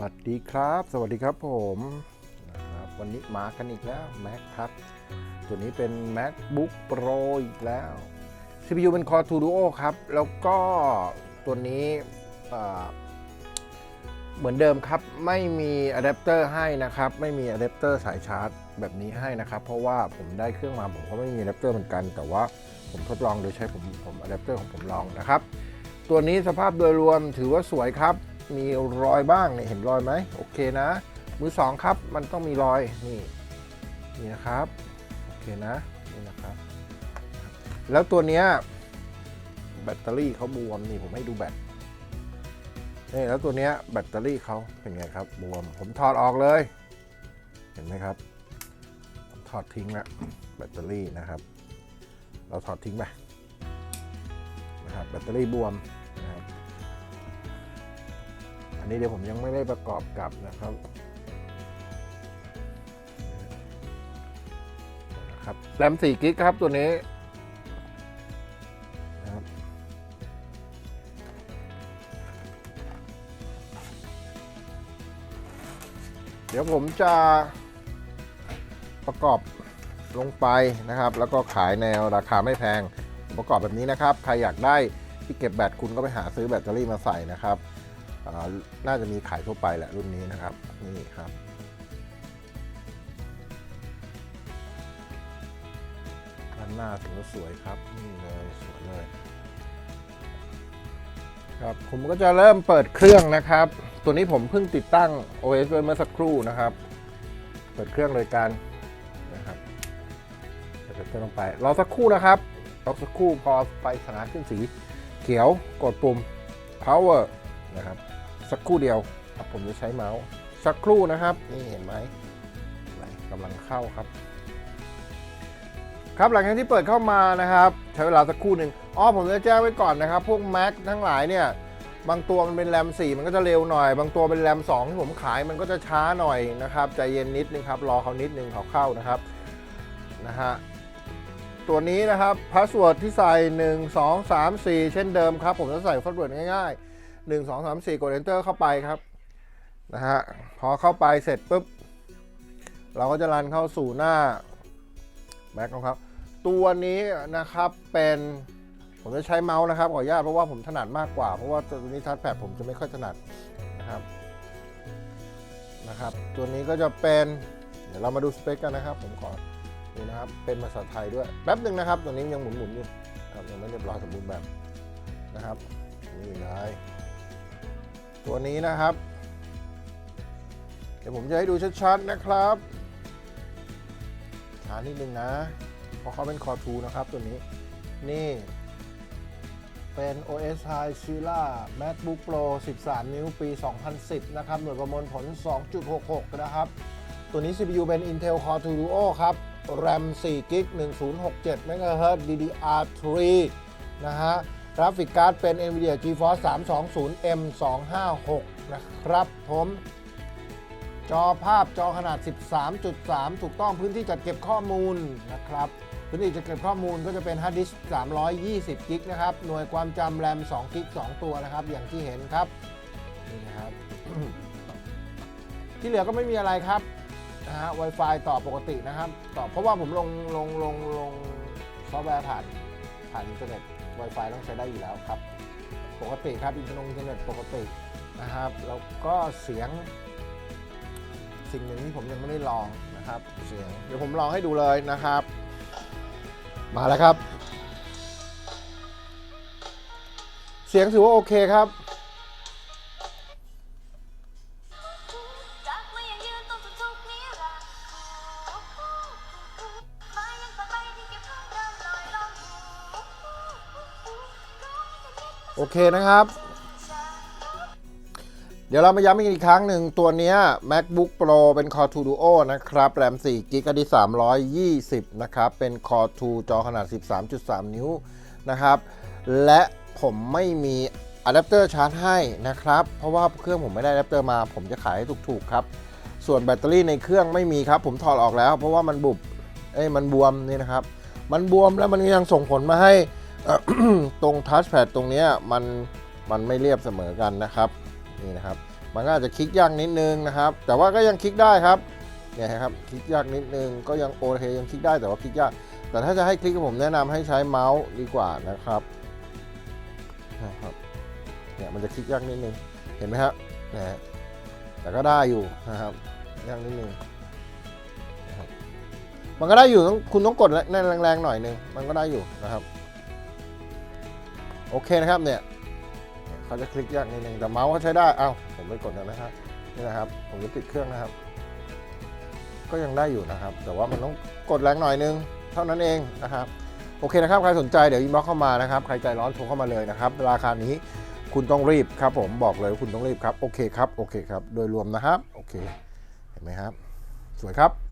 วัสดีครับ สวัสดีครับผมนะครับวันนี้มากันอีกแล้ว Mac ครับตัวนี้เป็น MacBook Pro อีกแล้ว CPU เป็น Core 2 Duo ครับ แล้วก็ตัวนี้เอ่อเหมือนเดิมครับ ไม่มีอะแดปเตอร์ให้นะครับ ไม่มีอะแดปเตอร์สายชาร์จแบบนี้ให้นะครับ เพราะว่าผมได้เครื่องมาผมก็ไม่มีอะแดปเตอร์เหมือนกัน แต่ว่าผมทดลองโดยใช้ผมผมอะแดปเตอร์ของผมลองนะครับ ตัวนี้สภาพโดยรวมถือว่าสวยครับ มีรอยบ้างเนี่ยเห็นรอยไหมโอเคนะ มือสองครับมันต้องมีรอยนี่นี่นะครับโอเคนะนี่นะครับ แล้วตัวเนี้ยแบตเตอรี่เขาบวมนี่ผมให้ดูแบตนี่แล้วตัวเนี้ยแบตเตอรี่เขาเป็นไงครับบวม ผมถอดออกเลย เห็นไหมครับผมถอดทิ้งละแบตเตอรี่นะครับ เราถอดทิ้งไปนะครับแบตเตอรี่บวม นี้เดี๋ยวผมยังไม่ได้ประกอบกับนะครับนะครับแรม4กิกครับตัวนี้นะครับเดี๋ยวผมจะประกอบลงไปนะครับ แล้วก็ขายแนวราคาไม่แพงประกอบแบบนี้นะครับ ใครอยากได้ที่เก็บแบตคุณก็ไปหาซื้อแบตเตอรี่มาใส่นะครับ น่าจะมีขายทั่วไปแหละรุ่นนี้นะครับนี่ครับด้านหน้าถือว่าสวยครับนี่เลยสวยเลยครับผมก็จะเริ่มเปิดเครื่องนะครับ ตัวนี้ผมเพิ่งติดตั้ง OS ไว้เมื่อสักครู่นะครับ เปิดเครื่องโดยการนะครับเปิดเครื่องลงไปรอสักครู่นะครับรอสักครู่พอไฟสถาขึ้นสีเขียวกดปุ่ม power นะครับ สักครู่เดียวครับผมจะใช้เมาส์สักครู่นะครับ นี่เห็นไหมไกำลังเข้าครับ ครับหลังจากที่เปิดเข้ามานะครับ ใช้เวลาสักครู่หนึ่งอ๋อผมจะแจ้งไว้ก่อนนะครับ พวก Mac ทั้งหลายเนี่ยบางตัวมันเป็นแรม 4 มันก็จะเร็วหน่อย บางตัวเป็นแรม 2 ที่ผมขายมันก็จะช้าหน่อยนะครับ ใจเย็นนิดนึงครับ รอเขานิดนึงเขาเข้านะครับ นะฮะ ตัวนี้นะครับพาสเวิร์ดที่ใส่ 1 2 3 4 เช่นเดิมครับ ผมจะใส่พาสเวิร์ดง่ายๆ 1 2 3 4 กด enter เข้าไปครับนะฮะพอเข้าไปเสร็จปุ๊บ เราก็จะรันเข้าสู่หน้า Mac นะครับ ตัวนี้นะครับเป็นผมจะใช้เมาส์นะครับขออนุญาตเพราะว่าผมถนัดมากกว่า เพราะว่าตัวนี้ทัชแพดผมจะไม่ค่อยถนัดนะครับนะครับ ตัวนี้ก็จะเป็นเดี๋ยวเรามาดูสเปคกันนะครับ ผมขอดูนะครับเป็นภาษาไทยด้วยแป๊บหนึ่งนะครับ ตัวนี้ยังหมุนๆอยู่ครับยังไม่เรียบร้อยสมบูรณ์แบบนะครับนี่เลย ตัวนี้นะครับ เดี๋ยวผมจะให้ดูชัดๆนะครับช้านิดนึงนะ เพราะเขาเป็นคอทูนะครับตัวนี้ นี่ เป็น OS High Sierra MacBook Pro 13 นิ้วปี 2010 นะครับ หน่วยประมวลผล 2.66 นะครับ ตัวนี้ CPU เป็น Intel Core 2 Duo ครับ RAM 4 g b 1067 MHz DDR3 นะฮะ กราฟิกการ์ดเป็น NVIDIA GeForce 320 M256 นะครับผม จอภาพจอขนาด 13.3 ถูกต้องพื้นที่จัดเก็บข้อมูลนะครับ พื้นที่จัดเก็บข้อมูลก็จะเป็นฮาร์ดดิสก์320 กิกนะครับ หน่วยความจำแรม2กิก2 ตัวนะครับ อย่างที่เห็นครับ นี่นะครับ ที่เหลือก็ไม่มีอะไรครับนะฮะ Wi-Fi ต่อปกตินะครับ ต่อเพราะว่าผมลงลงลงลงซอฟต์แวร์ผ่านผ่านอินเทอร์เน็ต Wi-Fi ต้องใช้ได้อยู่แล้วครับ ปกติครับอินเทอร์เน็ตปกตินะครับ แล้วก็เสียง สิ่งหนึ่งที่ผมยังไม่ได้ลองนะครับ เสียง เดี๋ยวผมลองให้ดูเลยนะครับ มาแล้วครับ เสียงถือว่าโอเคครับ โอเคนะครับ เดี๋ยวเรามาย้ำอีกครั้งหนึ่งตัวนี้ MacBook Pro เป็น Core 2 Duo นะครับแรม4 g b ที่ 320 นะครับ เป็น Core 2 จอขนาด 13.3 นิ้วนะครับ และผมไม่มีอะแดปเตอร์ชาร์จให้นะครับ เพราะว่าเครื่องผมไม่ได้อะแดปเตอร์มา ผมจะขายให้ถูกๆครับ ส่วนแบตเตอรี่ในเครื่องไม่มีครับ ผมถอดออกแล้ว เพราะว่ามันบุบ เอ้ย มันบวมนี่นะครับ มันบวมแล้วมันยังส่งผลมาให้ ตรงทัชแพดตรงนี้มันมันไม่เรียบเสมอกันนะครับนี่นะครับ มันก็อาจจะคลิกยากนิดนึงนะครับ แต่ว่าก็ยังคลิกได้ครับเนี่ยครับคลิกยากนิดนึงก็ยังโอเคยังคลิกได้แต่ว่าคลิกยากแต่ถ้าจะให้คลิกผมแนะนำให้ใช้เมาส์ดีกว่านะครับนะครับเนี่ยมันจะคลิกยากนิดนึงเห็นไหมครับนะแต่ก็ได้อยู่นะครับยากนิดนึงมันก็ได้อยู่ต้องคุณต้องกดแรงๆหน่อยนึงมันก็ได้อยู่นะครับ โอเคนะครับเนี่ยเขาจะคลิกยากนิดนึงแต่เมาส์เขาใช้ได้เอ้าผมไปกดแล้วนะครับนี่นะครับ ผมจะปิดเครื่องนะครับ ก็ยังได้อยู่นะครับ แต่ว่ามันต้องกดแรงหน่อยนึง เท่านั้นเองนะครับโอเคนะครับใครสนใจเดี๋ยวอินบ็อกเข้ามานะครับใครใจร้อนโทรเข้ามาเลยนะครับราคานี้คุณต้องรีบครับผมบอกเลยว่าคุณต้องรีบครับโอเคครับโอเคครับ โดยรวมนะครับ โอเค เห็นไหมครับ สวยครับ